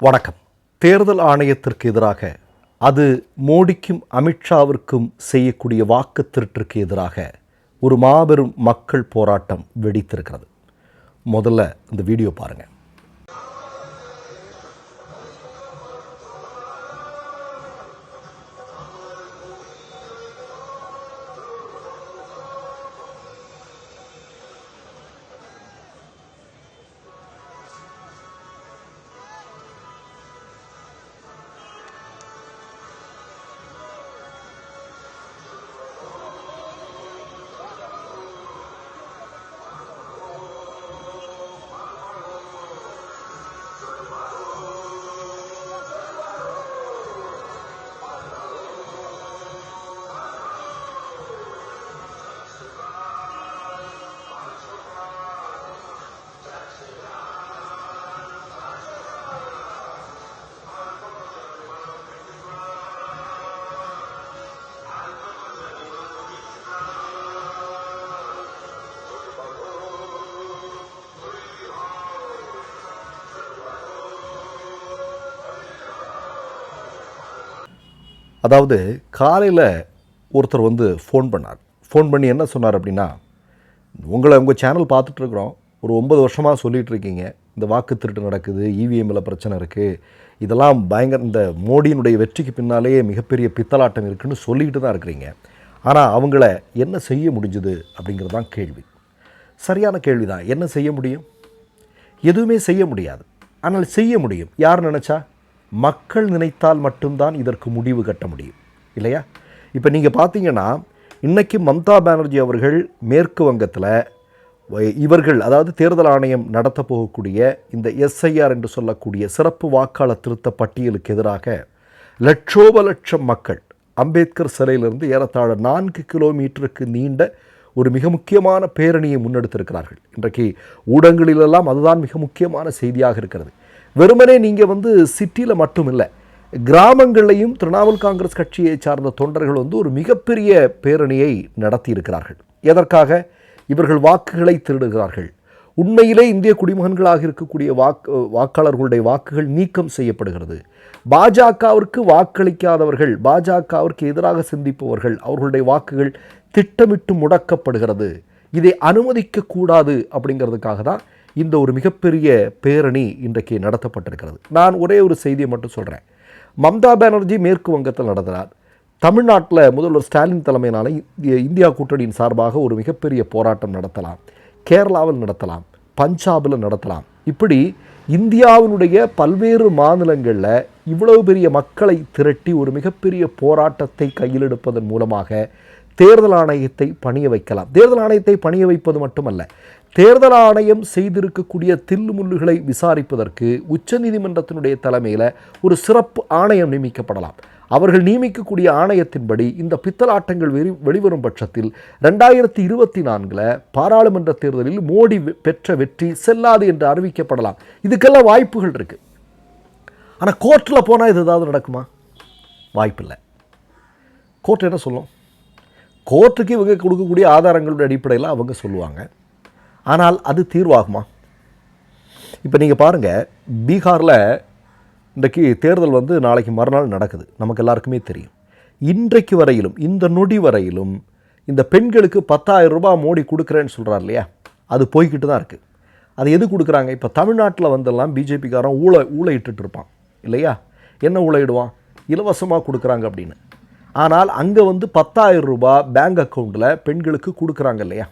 வணக்கம். தேர்தல் ஆணையத்திற்கு எதிராக அது மோடிக்கும் அமித்ஷாவிற்கும் செய்யக்கூடிய வாக்கு திருட்டிற்கு எதிராக ஒரு மாபெரும் மக்கள் போராட்டம் வெடித்திருக்கிறது. முதல்ல இந்த வீடியோ பாருங்கள் அதாவது காலையில் ஒருத்தர் வந்து ஃபோன் பண்ணார். ஃபோன் பண்ணி என்ன சொன்னார் அப்படின்னா உங்களை உங்கள் சேனல் பார்த்துட்ருக்குறோம். ஒரு ஒம்பது வருஷமாக சொல்லிகிட்டு இருக்கீங்க இந்த வாக்கு திருட்டு நடக்குது இவிஎம்மில் பிரச்சனை இருக்குது இதெல்லாம் பயங்கர இந்த மோடியினுடைய வெற்றிக்கு பின்னாலேயே மிகப்பெரிய பித்தலாட்டம் இருக்குதுன்னு சொல்லிக்கிட்டு தான் இருக்கிறீங்க. ஆனால் அவங்கள என்ன செய்ய முடிஞ்சுது? அப்படிங்கிறது தான் கேள்வி. சரியான கேள்வி தான் என்ன செய்ய முடியும்? எதுவுமே செய்ய முடியாது. ஆனால் செய்ய முடியும். யார் நினச்சா? மக்கள் நினைத்தால் மட்டும்தான் இதற்கு முடிவு கட்ட முடியும். இல்லையா? இப்போ நீங்கள் பார்த்தீங்கன்னா இன்றைக்கு மம்தா பானர்ஜி அவர்கள் மேற்கு வங்கத்தில் இவர்கள் அதாவது தேர்தல் ஆணையம் நடத்த போகக்கூடிய இந்த எஸ்ஐஆர் என்று சொல்லக்கூடிய சிறப்பு வாக்காளர் திருத்த பட்டியலுக்கு எதிராக லட்சோப லட்சம் மக்கள் அம்பேத்கர் சிலையிலிருந்து ஏறத்தாழ நான்கு கிலோமீட்டருக்கு நீண்ட ஒரு மிக முக்கியமான பேரணியை முன்னெடுத்திருக்கிறார்கள். இன்றைக்கு ஊடகங்களிலெல்லாம் அதுதான் மிக முக்கியமான செய்தியாக இருக்கிறது. வெறுமனே நீங்கள் வந்து சிட்டியில் மட்டும் இல்லை கிராமங்களையும் திரிணாமுல் காங்கிரஸ் கட்சியை சார்ந்த தொண்டர்கள் வந்து ஒரு மிகப்பெரிய பேரணியை நடத்தியிருக்கிறார்கள். எதற்காக? இவர்கள் வாக்குகளை திருடுகிறார்கள். உண்மையிலே இந்திய குடிமகன்களாக இருக்கக்கூடிய வாக்கு வாக்காளர்களுடைய வாக்குகள் நீக்கம் செய்யப்படுகிறது. பாஜகவிற்கு வாக்களிக்காதவர்கள் பாஜகவிற்கு எதிராக சிந்திப்பவர்கள் அவர்களுடைய வாக்குகள் திட்டமிட்டு முடக்கப்படுகிறது. இதை அனுமதிக்கக்கூடாது அப்படிங்கிறதுக்காக தான் இந்த ஒரு மிகப்பெரிய பேரணி இன்றைக்கு நடத்தப்பட்டிருக்கிறது. நான் ஒரே ஒரு செய்தியை மட்டும் சொல்கிறேன் மம்தா பானர்ஜி மேற்கு வங்கத்தில் நடத்துகிறார் தமிழ்நாட்டில் முதல்வர் ஸ்டாலின் தலைமையிலான இந்தியா கூட்டணியின் சார்பாக ஒரு மிகப்பெரிய போராட்டம் நடத்தலாம். கேரளாவில் நடத்தலாம். பஞ்சாபில் நடத்தலாம். இப்படி இந்தியாவினுடைய பல்வேறு மாநிலங்களில் இவ்வளவு பெரிய மக்களை திரட்டி ஒரு மிகப்பெரிய போராட்டத்தை கையில் எடுப்பதன் மூலமாக தேர்தல் ஆணையத்தை பணிய வைக்கலாம். தேர்தல் ஆணையத்தை பணிய வைப்பது மட்டுமல்ல தேர்தல் ஆணையம் செய்திருக்கக்கூடிய தில்லுமுள்ளுகளை விசாரிப்பதற்கு உச்சநீதிமன்றத்தினுடைய தலைமையில் ஒரு சிறப்பு ஆணையம் நியமிக்கப்படலாம். அவர்கள் நியமிக்கக்கூடிய ஆணையத்தின்படி இந்த பித்தலாட்டங்கள் வெளி வெளிவரும் பட்சத்தில் ரெண்டாயிரத்தி இருபத்தி நான்கில் பாராளுமன்ற தேர்தலில் மோடி வெ- பெற்ற வெற்றி செல்லாது என்று அறிவிக்கப்படலாம். இதுக்கெல்லாம் வாய்ப்புகள் இருக்குது ஆனால் கோர்ட்டில் போனால் இது ஏதாவது நடக்குமா? வாய்ப்பில்லை. கோர்ட் என்ன சொல்லும்? கோர்ட்டுக்கு இவங்க கொடுக்கக்கூடிய ஆதாரங்களுடைய அடிப்படையில் அவங்க சொல்லுவாங்க. ஆனால் அது தீர்வாகுமா? இப்போ நீங்கள் பாருங்கள் பீகாரில் இன்றைக்கு தேர்தல் வந்து நாளைக்கு மறுநாள் நடக்குது. நமக்கு எல்லாருக்குமே தெரியும். இன்றைக்கு வரையிலும் இந்த நொடி வரையிலும் இந்த பெண்களுக்கு பத்தாயிரம் ரூபாய் மோடி கொடுக்குறேன்னு சொல்கிறார் இல்லையா? அது போய்கிட்டு தான் இருக்குது அது எது கொடுக்குறாங்க? இப்போ தமிழ்நாட்டில் வந்தெல்லாம் பிஜேபிக்காரன் ஊழ ஊழையிட்டு இருப்பான் இல்லையா? என்ன ஊழையிடுவான்? இலவசமாக கொடுக்குறாங்க அப்படின்னு. ஆனால் அங்கே வந்து பத்தாயிரம் ரூபாய் பேங்க் அக்கௌண்ட்டில் பெண்களுக்கு கொடுக்குறாங்க இல்லையா?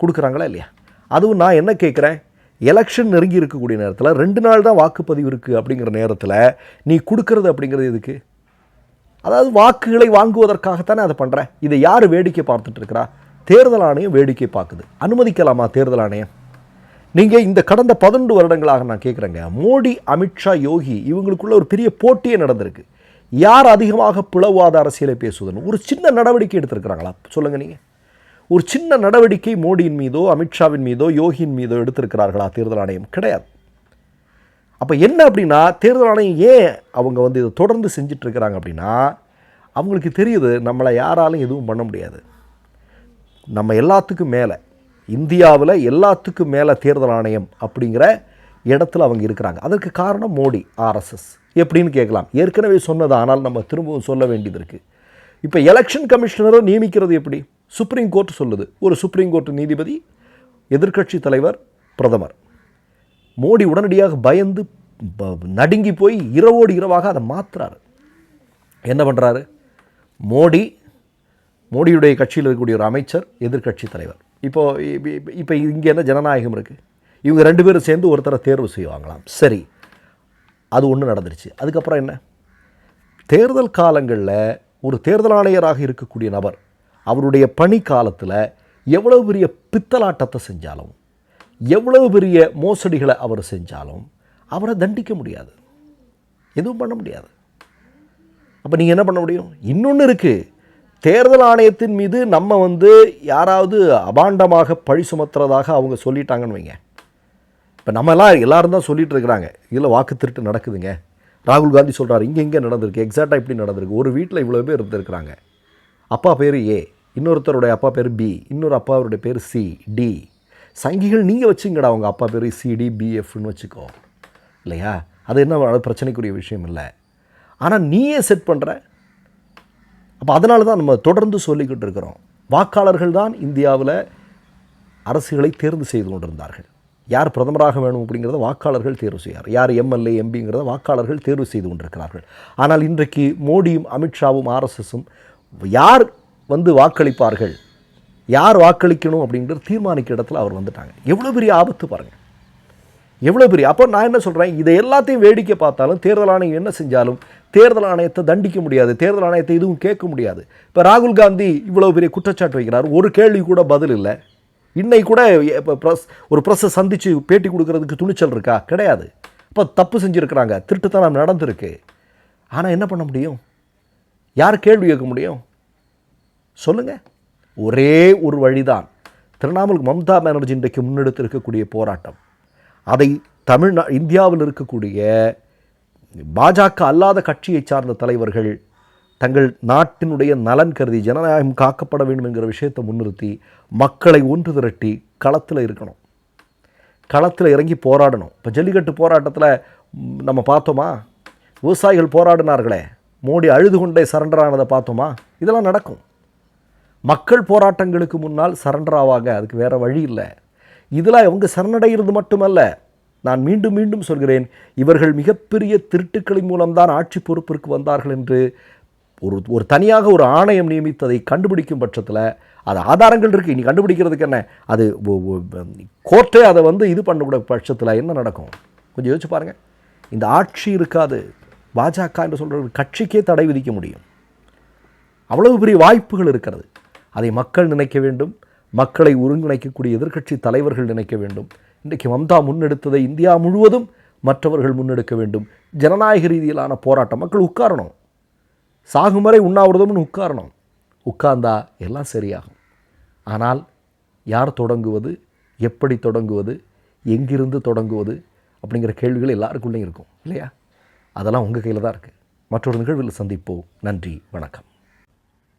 கொடுக்குறாங்களா இல்லையா? அதுவும் நான் என்ன கேட்குறேன்? எலெக்ஷன் நெருங்கி இருக்கக்கூடிய நேரத்தில் ரெண்டு நாள் தான் வாக்குப்பதிவு இருக்குது அப்படிங்கிற நேரத்தில் நீ கொடுக்கறது அப்படிங்கிறது எதுக்கு? அதாவது வாக்குகளை வாங்குவதற்காகத்தானே அதை பண்ணுறேன் இதை யார் வேடிக்கை பார்த்துட்டு இருக்கிறா? தேர்தல் ஆணையம் வேடிக்கை பார்க்குது. அனுமதிக்கலாமா தேர்தல் ஆணையம்? நீங்கள் இந்த கடந்த பதினெண்டு வருடங்களாக நான் கேட்குறேங்க மோடி அமித்ஷா யோகி இவங்களுக்குள்ள ஒரு பெரிய போட்டியே நடந்திருக்கு. யார் அதிகமாக பிளவாத அரசியலை பேசுவதுன்னு ஒரு சின்ன நடவடிக்கை எடுத்திருக்கிறாங்களா? சொல்லுங்கள் நீங்கள் ஒரு சின்ன நடவடிக்கை மோடியின் மீதோ அமித்ஷாவின் மீதோ யோகியின் மீதோ எடுத்திருக்கிறார்களா? தேர்தல் ஆணையம் கிடையாது. அப்போ என்ன அப்படின்னா தேர்தல் ஆணையம் ஏன் அவங்க வந்து இதை தொடர்ந்து செஞ்சிட்ருக்கிறாங்க அப்படின்னா அவங்களுக்கு தெரியுது நம்மளை யாராலும் எதுவும் பண்ண முடியாது. நம்ம எல்லாத்துக்கும் மேலே இந்தியாவில் எல்லாத்துக்கும் மேலே தேர்தல் ஆணையம் அப்படிங்கிற இடத்துல அவங்க இருக்கிறாங்க. அதற்கு காரணம் மோடி ஆர்எஸ்எஸ் எப்படின்னு கேட்கலாம். ஏற்கனவே சொன்னது ஆனால் நம்ம திரும்பவும் சொல்ல வேண்டியது இருக்குது இப்போ எலெக்ஷன் கமிஷனரை நியமிக்கிறது எப்படி? சுப்ரீம் கோர்ட் சொல்லுது. ஒரு சுப்ரீம் கோர்ட் நீதிபதி எதிர்க்கட்சி தலைவர் பிரதமர். மோடி உடனடியாக பயந்து ப- நடுங்கி போய் இரவோடு இரவாக அதை மாற்றுறாரு என்ன பண்ணுறாரு மோடி மோடியுடைய கட்சியில் இருக்கக்கூடிய ஒரு அமைச்சர் எதிர்க்கட்சி தலைவர். இப்போ இப்போ இங்கே என்ன ஜனநாயகம் இருக்குது இவங்க ரெண்டு பேரும் சேர்ந்து ஒருத்தரை தேர்வு செய்வாங்களாம். சரி அது ஒன்று நடந்துருச்சு. அதுக்கப்புறம் என்ன? தேர்தல் காலங்களில் ஒரு தேர்தல் ஆணையராக இருக்கக்கூடிய நபர் அவருடைய பணி காலத்தில் எவ்வளவு பெரிய பித்தலாட்டத்தை செஞ்சாலும் எவ்வளவு பெரிய மோசடிகளை அவர் செஞ்சாலும் அவரை தண்டிக்க முடியாது. எதுவும் பண்ண முடியாது. அப்போ நீங்கள் என்ன பண்ண முடியும்? இன்னொன்று இருக்குது தேர்தல் ஆணையத்தின் மீது நம்ம வந்து யாராவது அபாண்டமாக பழி சுமத்துறதாக அவங்க சொல்லிட்டாங்கன்னு வைங்க. இப்போ நம்ம எல்லாம் எல்லாரும் தான் சொல்லிட்டு இருக்கிறாங்க. இதில் வாக்கு திருட்டு நடக்குதுங்க. ராகுல் காந்தி சொல்கிறார் இங்கே இங்கே நடந்திருக்கு எக்ஸாக்டாக இப்படி நடந்திருக்கு. ஒரு வீட்டில் இவ்வளோ பேர் இருந்திருக்கிறாங்க. அப்பா பேர் ஏ. இன்னொருத்தருடைய அப்பா பேர் பி இன்னொரு அப்பாவுடைய பேர் சி டி சங்கிகள் நீங்கள் வச்சுங்கடா அவங்க அப்பா பேர் சிடி பிஎஃப்னு வச்சுக்கோ. இல்லையா? அது என்ன அது பிரச்சனைக்குரிய விஷயம் இல்லை. ஆனால் நீயே செட் பண்ணுற அப்போ அதனால தான் நம்ம தொடர்ந்து சொல்லிக்கிட்டு இருக்கிறோம். வாக்காளர்கள் தான் இந்தியாவில் அரசுகளை தேர்வு செய்து கொண்டிருந்தார்கள். யார் பிரதமராக வேணும் அப்படிங்கிறத வாக்காளர்கள் தேர்வு செய்யார். யார் எம்எல்ஏ எம்பிங்கிறத வாக்காளர்கள் தேர்வு செய்து கொண்டிருக்கிறார்கள். ஆனால் இன்றைக்கு மோடியும் அமித்ஷாவும் ஆர்எஸ்எஸும் யார் வந்து வாக்களிப்பார்கள். யார் வாக்களிக்கணும் அப்படின்றது தீர்மானிக்க இடத்துல அவர் வந்துட்டாங்க. எவ்வளோ பெரிய ஆபத்து பாருங்கள் எவ்வளோ பெரிய அப்போ நான் என்ன சொல்கிறேன் இதை எல்லாத்தையும் வேடிக்கை பார்த்தாலும் தேர்தல் ஆணையம் என்ன செஞ்சாலும் தேர்தல் ஆணையத்தை தண்டிக்க முடியாது. தேர்தல் ஆணையத்தை எதுவும் கேட்க முடியாது. இப்போ ராகுல் காந்தி இவ்வளோ பெரிய குற்றச்சாட்டு வைக்கிறார். ஒரு கேள்வி கூட பதில் இல்லை. இன்னைக்கு கூட இப்போ ப்ரெஸ் ஒரு ப்ரெஸ்ஸை சந்தித்து பேட்டி கொடுக்கறதுக்கு துணிச்சல் இருக்கா? கிடையாது. இப்போ தப்பு செஞ்சுருக்கிறாங்க. திருட்டுத்தனம் நடந்திருக்கு. ஆனால் என்ன பண்ண முடியும்? யார் கேள்வி கேட்க முடியும்? சொல்லுங்கள் ஒரே ஒரு வழிதான். திரிணாமுல் மம்தா பானர்ஜி இன்றைக்கு முன்னெடுத்து இருக்கக்கூடிய போராட்டம். அதை தமிழ்நா இந்தியாவில் இருக்கக்கூடிய பாஜக அல்லாத கட்சியை சார்ந்த தலைவர்கள் தங்கள் நாட்டினுடைய நலன் கருதி ஜனநாயகம் காக்கப்பட வேண்டும் என்கிற விஷயத்தை முன்னிறுத்தி மக்களை ஒன்று திரட்டி களத்தில் இருக்கணும். களத்தில் இறங்கி போராடணும். இப்போ ஜல்லிக்கட்டு போராட்டத்தில் நம்ம பார்த்தோமா? விவசாயிகள் போராடினார்களே. மோடி அழுது கொண்டே சரண்டர் ஆனதை பார்த்தோமா? இதெல்லாம் நடக்கும். மக்கள் போராட்டங்களுக்கு முன்னால் சரண்டர் ஆவாங்க. அதுக்கு வேறு வழி இல்லை. இதில் அவங்க சரணடைகிறது மட்டுமல்ல. நான் மீண்டும் மீண்டும் சொல்கிறேன் இவர்கள் மிகப்பெரிய திருட்டுக்களின் மூலம்தான் ஆட்சி பொறுப்பிற்கு வந்தார்கள் என்று ஒரு ஒரு தனியாக ஒரு ஆணையம் நியமித்ததை கண்டுபிடிக்கும் பட்சத்தில் அது ஆதாரங்கள் இருக்குது இனி கண்டுபிடிக்கிறதுக்கு என்ன? அது ஒ- கோர்ட்டே அதை வந்து இது பண்ணக்கூடிய பட்சத்தில் என்ன நடக்கும்? கொஞ்சம் யோசிச்சு பாருங்கள் இந்த ஆட்சி இருக்காது. பாஜக என்று சொல்கிற கட்சிக்கே தடை விதிக்க முடியும். அவ்வளவு பெரிய வாய்ப்புகள் இருக்கிறது. அதை மக்கள் நினைக்க வேண்டும் மக்களை ஒருங்கிணைக்கக்கூடிய எதிர்க்கட்சி தலைவர்கள் நினைக்க வேண்டும். இன்றைக்கு மம்தா முன்னெடுத்ததை இந்தியா முழுவதும் மற்றவர்கள் முன்னெடுக்க வேண்டும். ஜனநாயக ரீதியிலான போராட்டம் மக்கள் உட்காரணும். சாகும் வரை உண்ணாவிரதம்னு உட்காரணும். உட்கார்ந்தா எல்லாம் சரியாகும். ஆனால் யார் தொடங்குவது எப்படி தொடங்குவது எங்கிருந்து தொடங்குவது அப்படிங்கிற கேள்விகள் எல்லாருக்குள்ளேயும் இருக்கும் இல்லையா? அதெல்லாம் உங்கள் கையில் தான் இருக்குது மற்றொரு நிகழ்வில் சந்திப்போம். நன்றி வணக்கம்.